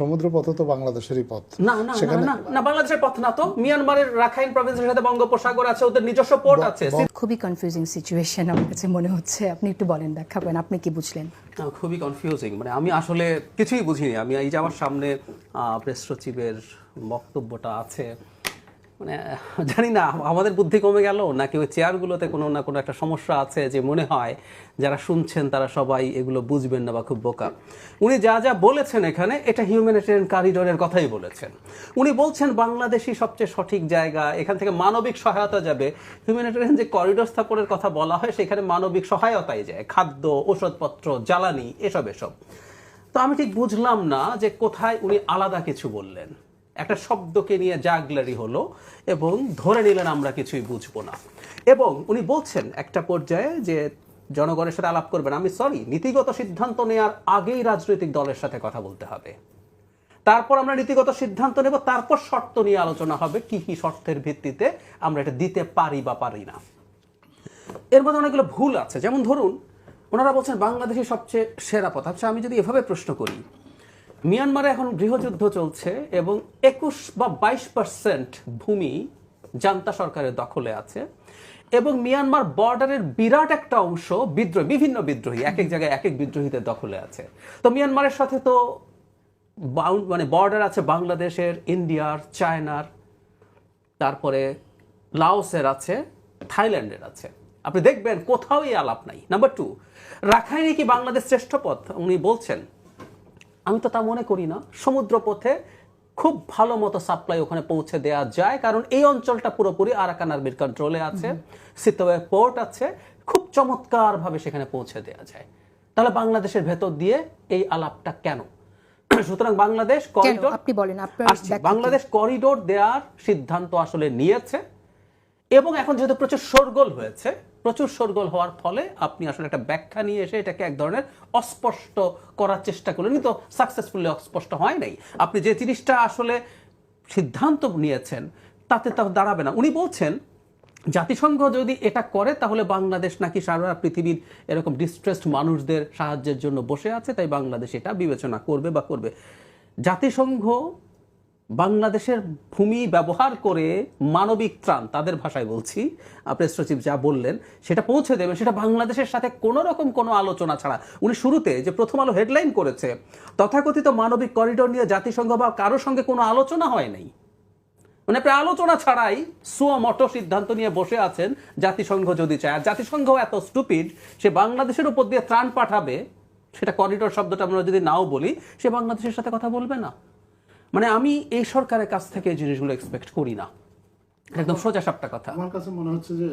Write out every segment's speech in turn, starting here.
সমুদ্র পথ তো বাংলাদেশেরই পথ। না না না না বাংলাদেশের পথ না তো। মিয়ানমারের রাখাইন প্রভিন্সের সাথে বঙ্গোপসাগর আছে ওদের নিজস্ব পোর্ট আছে। খুবই কনফিউজিং সিচুয়েশন আমার কাছে মনে হচ্ছে। আপনি একটু বলেন ব্যাখ্যা করেন আপনি কি বুঝলেন? খুবই কনফিউজিং মানে আমি আসলে কিছুই বুঝিনি। আমি এই যে আমার সামনে প্রেস সচিবের বক্তব্যটা আছে মানে জানি না আমাদের বুদ্ধি কমে গেল, নাকি ওই চেয়ারগুলোতে কোনো না কোনো একটা সমস্যা আছে যে মনে হয় যারা শুনছেন তারা সবাই এগুলো বুঝবেন না বা খুব বোকা। উনি যা যা বলেছেন এখানে, এটা হিউম্যানিটেরিয়ান করিডোরের কথাই বলেছেন। উনি বলছেন বাংলাদেশই সবচেয়ে সঠিক জায়গা, এখান থেকে মানবিক সহায়তা যাবে। হিউম্যানিটেরিয়ান যে করিডোর স্থাপনের কথা বলা হয়, সেখানে মানবিক সহায়তাই যায়। খাদ্য ওষুধপত্র জ্বালানি, এসব এসব। তো আমি ঠিক বুঝলাম না যে কোথায় উনি আলাদা কিছু বললেন। একটা শব্দকে নিয়ে জাগলারি হলো এবং ধরে নিলেন আমরা কিছুই বুঝব না। এবং উনি বলছেন একটা পর্যায়ে যে জনগণের সাথে আলাপ করবেন, আমি সরি নীতিগত সিদ্ধান্ত নেওয়ার আগেই রাজনৈতিক দলের সাথে কথা বলতে হবে। তারপর আমরা নীতিগত সিদ্ধান্ত নেব, তারপর শর্ত নিয়ে আলোচনা হবে, কি কি শর্তের ভিত্তিতে আমরা এটা দিতে পারি বা পারি না। এর মধ্যে অনেকগুলো ভুল আছে। যেমন ধরুন, ওনারা বলছেন বাংলাদেশের সবচেয়ে সেরা পথ। আচ্ছা আমি যদি এভাবে প্রশ্ন করি মিয়ানমারে এখন গৃহযুদ্ধ চলছে এবং একুশ বা বাইশ পার্সেন্ট ভূমি জান্তা সরকারের দখলে আছে এবং মিয়ানমার বর্ডারের বিরাট একটা অংশ বিদ্রোহী, বিভিন্ন বিদ্রোহী, এক এক জায়গায় এক এক বিদ্রোহীদের দখলে আছে। তো মিয়ানমারের সাথে তো মানে বর্ডার আছে বাংলাদেশের, ইন্ডিয়ার, চায়নার, তারপরে লাওসের আছে, থাইল্যান্ডের আছে। আপনি দেখবেন কোথাও এই আলাপ নাই। নাম্বার টু, রাখাইনে কি বাংলাদেশ শ্রেষ্ঠ পথ? উনি বলছেন আমি তো তা মনে করি না। সমুদ্র পথে খুব ভালো মতো সাপ্লাই ওখানে পৌঁছে দেওয়া যায় কারণ এই অঞ্চলটা পুরোপুরি আরাকান আর্মির কন্ট্রোলে আছে সিতোয়ে পোর্ট আছে খুব চমৎকার ভাবে সেখানে পৌঁছে দেওয়া যায়। তাহলে বাংলাদেশের ভেতর দিয়ে এই আলাপটা কেন? সুতরাং বাংলাদেশ করিডোর আপনি বলেন? বাংলাদেশ করিডোর দেওয়ার সিদ্ধান্ত আসলে নিয়েছে এবং এখন যেহেতু প্রচুর শোরগোল হয়েছে প্রচুর শোরগোল হওয়ার ফলে আপনি আসলে একটা ব্যাখ্যা নিয়ে এসে এটাকে এক ধরনের অস্পষ্ট করার চেষ্টা করলেন। কিন্তু সাকসেসফুলি অস্পষ্ট হয় নাই। আপনি যে জিনিসটা আসলে সিদ্ধান্ত নিয়েছেন, তাতে তা দাঁড়াবে না। উনি বলছেন, জাতিসংঘ যদি এটা করে, তাহলে বাংলাদেশ নাকি সারা পৃথিবীর এরকম ডিস্ট্রেসড মানুষদের সাহায্যের জন্য বসে আছে, তাই বাংলাদেশ এটা বিবেচনা করবে বা করবে। জাতিসংঘ বাংলাদেশের ভূমি ব্যবহার করে মানবিক ত্রাণ, তাদের ভাষায় বলছি। প্রেস সচিব যা বললেন, সেটা পৌঁছে দেবেন সেটা বাংলাদেশের সাথে কোনো রকম কোনো আলোচনা ছাড়া। উনি শুরুতে যে প্রথম আলো হেডলাইন করেছে, তথাকথিত মানবিক করিডোর নিয়ে জাতিসংঘ বা কারোর সঙ্গে কোনো আলোচনা হয় নাই। মানে আপনি আলোচনা ছাড়াই সুমটো সিদ্ধান্ত নিয়ে বসে আছেন জাতিসংঘ যদি চায়। আর জাতিসংঘ এত স্টুপিড সে বাংলাদেশের উপর দিয়ে ত্রাণ পাঠাবে, সেটা করিডোর শব্দটা আমরা যদি নাও বলি, সে বাংলাদেশের সাথে কথা বলবে না। মানে আমি এই সরকারের কাছ থেকে এই জিনিসগুলো এক্সপেক্ট করি না। একদম সোজা সাপটা কথা। আমার কাছে মনে হচ্ছে যে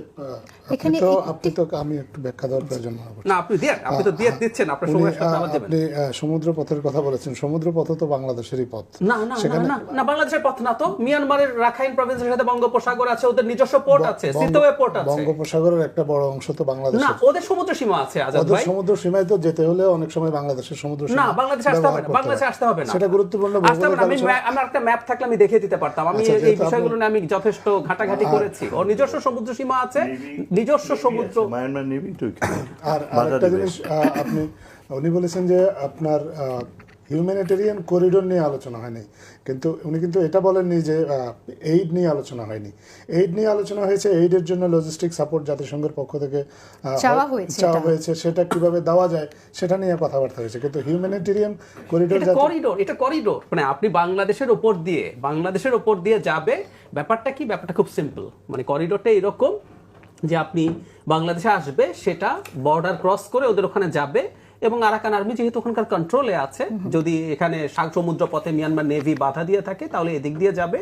এখানে তো আপনি তো আমি একটু ব্যাখ্যা দেওয়ার প্রয়োজন মনে করছি। না আপনি দিয়ে আপনি তো দিয়ে দিচ্ছেন আপনার উনি, সময়ের সাথে আবার দেবেন। আপনি সমুদ্র পথের কথা বলেছেন। সমুদ্র পথ তো বাংলাদেশেরই পথ। না না না না না বাংলাদেশের পথ না তো। মিয়ানমারের রাখাইন প্রভিন্সের সাথে বঙ্গোপসাগর আছে ওদের নিজস্ব পোর্ট আছে সিতোয়ে পোর্ট আছে। বঙ্গোপসাগরের একটা বড় অংশ তো না বাংলাদেশের ওদের সমুদ্র সীমা আছে আজাদ ওদের ভাই। সমুদ্র সীমায় তো যেতে হলে অনেক সময় বাংলাদেশের সমুদ্র না সীমা বাংলাদেশে আসতে হবে না বাংলাদেশে আসতে হবে না। সেটা গুরুত্বপূর্ণ আসতে হবে না আমি আমার একটা ম্যাপ থাকলে আমি দেখিয়ে দিতে পারতাম। আমি আচ্ছা, এই বিষয়গুলো নিয়ে আমি যথেষ্ট ঘাটাঘাটি করেছি। ওর নিজস্ব সমুদ্র সীমা আছে নিজস্ব সমুদ্র। মায়ানমার নেভি টু আর জিনিস আপনি উনি বলেছেন যে আপনার হিউম্যানিটেরিয়ান করিডোর নিয়ে আলোচনা হয়নি। কিন্তু উনি কিন্তু এটা বলেননি যে এইড নিয়ে আলোচনা হয়নি। এইড নিয়ে আলোচনা হয়েছে এইডের জন্য লজিস্টিক সাপোর্ট জাতিসংঘের পক্ষ থেকে চাওয়া হয়েছে চাওয়া এটা। হয়েছে সেটা কীভাবে দেওয়া যায় সেটা নিয়ে কথাবার্তা হয়েছে। কিন্তু হিউম্যানিটেরিয়ান করিডোর করিডোর এটা করিডোর মানে আপনি বাংলাদেশের উপর দিয়ে বাংলাদেশের উপর দিয়ে যাবে ব্যাপারটা কি? ব্যাপারটা খুব সিম্পল মানে করিডোরটা এরকম যে আপনি বাংলাদেশে আসবে সেটা বর্ডার ক্রস করে ওদের ওখানে যাবে এবং আরাকান আর্মি যেহেতু ওখানকার কন্ট্রোলে আছে যদি এখানে সমুদ্র পথে মিয়ানমার নেভি বাধা দিয়ে থাকে তাহলে এদিক দিয়ে যাবে।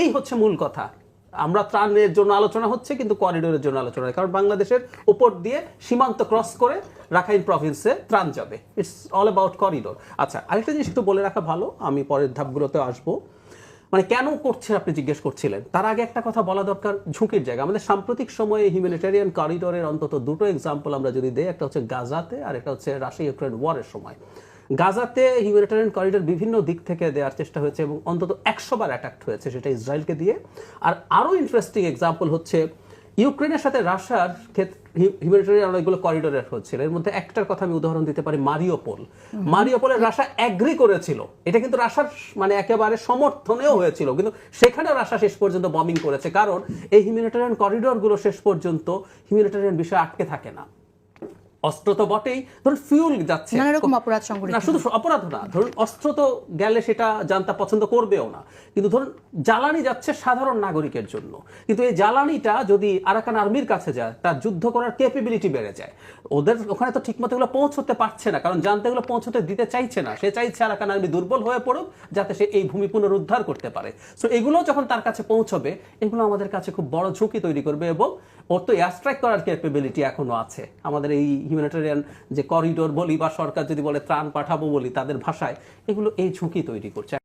এই হচ্ছে মূল কথা। আমরা ত্রাণের জন্য আলোচনা হচ্ছে কিন্তু করিডোরের জন্য আলোচনা কারণ বাংলাদেশের উপর দিয়ে সীমান্ত ক্রস করে রাখাইন প্রভিন্সে ত্রাণ যাবে। ইটস অল অ্যাবাউট করিডোর আচ্ছা আরেকটা জিনিস একটু বলে রাখা ভালো আমি পরের ধাপগুলোতে আসব। মানে কেন করছে আপনি জিজ্ঞেস করছিলেন? তার আগে একটা কথা বলা দরকার, ঝুঁকির জায়গা। আমাদের সাম্প্রতিক সময়ে হিউম্যানিটেরিয়ান করিডোরের অন্তত দুটো এক্সাম্পল আমরা যদি দেই, একটা হচ্ছে গাজাতে আর একটা হচ্ছে রাশিয়া ইউক্রেন ওয়ারের সময়। গাজাতে হিউম্যানিটেরিয়ান করিডোর বিভিন্ন দিক থেকে দেওয়ার চেষ্টা হয়েছে এবং অন্তত একশো বার অ্যাটাক্ট হয়েছে সেটা ইসরায়েলকে দিয়ে। আর আরও ইন্টারেস্টিং এক্সাম্পল হচ্ছে ইউক্রেনের সাথে রাশিয়ার হিউম্যানিটারিয়ান অনেকগুলো করিডোরের হচ্ছিল। এর মধ্যে একটার কথা আমি উদাহরণ দিতে পারি মারিওপোল। মারিওপোলের রাশা অ্যাগ্রি করেছিল। এটা কিন্তু রাশার মানে একেবারে সমর্থনেও হয়েছিল। কিন্তু সেখানেও রাশা শেষ পর্যন্ত বমিং করেছে। কারণ এই হিউম্যানিটারিয়ান করিডোরগুলো শেষ পর্যন্ত হিউম্যানিটারিয়ান বিষয়ে আটকে থাকে না। অস্ত্র তো বটেই। ধরুন ফিউল যাচ্ছে। নানা রকম অপরাধ সংগঠিত না শুধু অপরাধ না ধরুন অস্ত্র তো গেলে সেটা জানতা পছন্দ করবেও না। কিন্তু ধরুন জ্বালানি যাচ্ছে সাধারণ নাগরিকের জন্য। কিন্তু এই জ্বালানিটা যদি আরাকান আর্মির কাছে যায় তার যুদ্ধ করার ক্যাপেবিলিটি বেড়ে যায়। ওদের ওখানে তো ঠিকমতো এগুলো পৌঁছতে পারছে না কারণ জানতে এগুলো পৌঁছতে দিতে চাইছে না। সে চাইছে আরাকান আর্মি দুর্বল হয়ে পড়ুক যাতে সে এই ভূমি পুনরুদ্ধার করতে পারে। সো এগুলো যখন তার কাছে পৌঁছবে এগুলো আমাদের কাছে খুব বড় ঝুঁকি তৈরি করবে এবং ওর তো এয়ার স্ট্রাইক করার ক্যাপেবিলিটি এখনও আছে। আমাদের এই হিউম্যানিটেরিয়ান যে করিডোর বলি বা সরকার যদি বলে ত্রাণ পাঠাবো বলি তাদের ভাষায়, এগুলো এই ঝুঁকি তৈরি করছে।